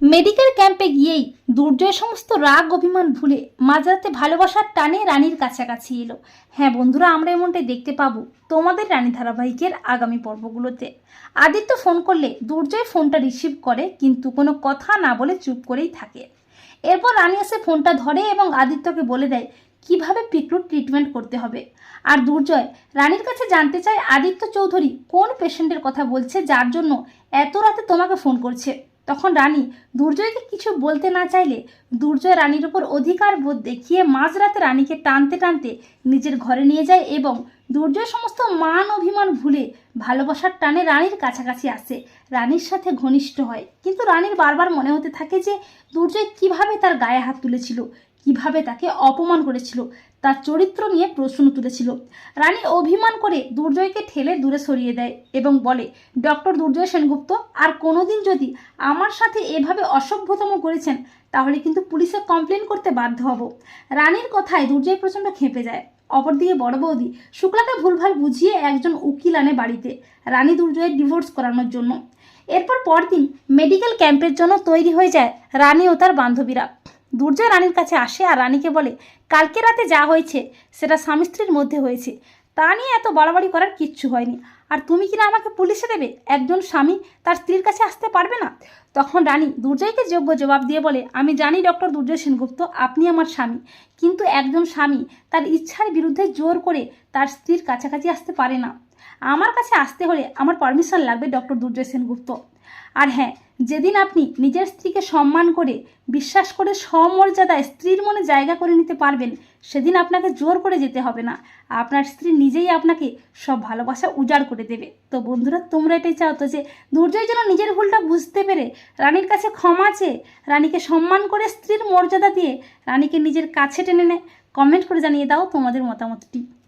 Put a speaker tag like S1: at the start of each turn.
S1: Medical ক্যাম্পে গিয়েই দুর্জয় সমস্ত রাগ, অভিমান ভুলে মাঝরাতে ভালোবাসার টানে রানীর কাছাকাছি এলো। হ্যাঁ বন্ধুরা, আমরা এমনটাই দেখতে পাবো তোমাদের রানী ধারাবাহিকের আগামী পর্বগুলোতে। আদিত্য ফোন করলে দুর্জয় ফোনটা রিসিভ করে, কিন্তু কোনো কথা না বলে চুপ করেই থাকে। এরপর রানী এসে ফোনটা ধরে এবং আদিত্যকে বলে দেয়, কীভাবে পিকলুর ট্রিটমেন্ট করতে হবে? আর দুর্জয়, রানীর কাছে জানতে চায় আদিত্য চৌধুরী কোন পেশেন্টের কথা বলছে, যার জন্য এত রাতে তোমাকে ফোন করছে? তখন রানী দুর্জয়কে কিছু বলতে না চাইলে দুর্জয় রানীর উপর অধিকার বোধ দেখিয়ে মাঝরাতে রানীকে টানতে টানতে নিজের ঘরে নিয়ে যায় এবং দুর্জয় সমস্ত মান অভিমান ভুলে ভালোবাসার টানে রানীর কাছাকাছি আসে। রানীর সাথে ঘনিষ্ঠ হয়। কিন্তু রানীর বারবার মনে হতে থাকে যে দুর্জয় কীভাবে তার গায়ে হাত তুলেছিল। কীভাবে তাকে অপমান করেছিল, তার চরিত্র নিয়ে প্রশ্ন তুলেছিল। রানী অভিমান করে দুর্জয়কে ঠেলে দূরে সরিয়ে দেয় এবং বলে, ডক্টর দুর্জয় সেনগুপ্ত, আর কোনোদিন যদি আমার সাথে এভাবে অসভ্যতম করেছেন, তাহলে কিন্তু পুলিশে কমপ্লেন করতে বাধ্য হব রানীর কথায় দুর্জয় প্রচণ্ড খেপে যায়। অপরদিকে বড় বৌদি শুক্লাকে ভুলভাল বুঝিয়ে একজন উকিল আনে বাড়িতে। রানী দুর্জয়ের ডিভোর্স করানোর জন্য। এরপর পরদিন মেডিকেল ক্যাম্পের জন্য তৈরি হয়ে যায় রানী ও তার বান্ধবীরা। দুর্জয় রানীর কাছে আসে আর রানীকে বলে, কালকে রাতে যা হয়েছে, সেটা স্বামী স্ত্রীর মধ্যে হয়েছে। তা নিয়ে এত বাড়াবাড়ি করার কিচ্ছু হয়নি। আর তুমি কিনা আমাকে পুলিশে দেবে? একজন স্বামী তার স্ত্রীর কাছে আসতে পারবে না? তখন রানী দুর্জয়কে যোগ্য জবাব দিয়ে বলে, আমি জানি ডক্টর দুর্জয় সেনগুপ্ত, আপনি আমার স্বামী। কিন্তু একজন স্বামী তার ইচ্ছার বিরুদ্ধে জোর করে তার স্ত্রীর কাছাকাছি আসতে পারে না। আমার কাছে আসতে হলে আমার পারমিশন লাগবে ডক্টর দুর্জয় সেনগুপ্ত। আর হ্যাঁ যেদিন আপনি নিজের স্ত্রীকে সম্মান করে, বিশ্বাস করে সমর্যাদায় স্ত্রীর মনে জায়গা করে নিতে পারবেন, সেদিন আপনাকে জোর করে যেতে হবে না। আপনার স্ত্রী নিজেই আপনাকে সব ভালোবাসা উজাড় করে দেবে। তো বন্ধুরা, তোমরা এটাই চাও তো যে দুর্জয় যেন নিজের ভুলটা বুঝতে পেরে, রানীর কাছে ক্ষমা চেয়ে, রানীকে সম্মান করে স্ত্রীর মর্যাদা দিয়ে, রানীকে নিজের কাছে টেনে নেয়। কমেন্ট করে জানিয়ে দাও তোমাদের মতামতটি।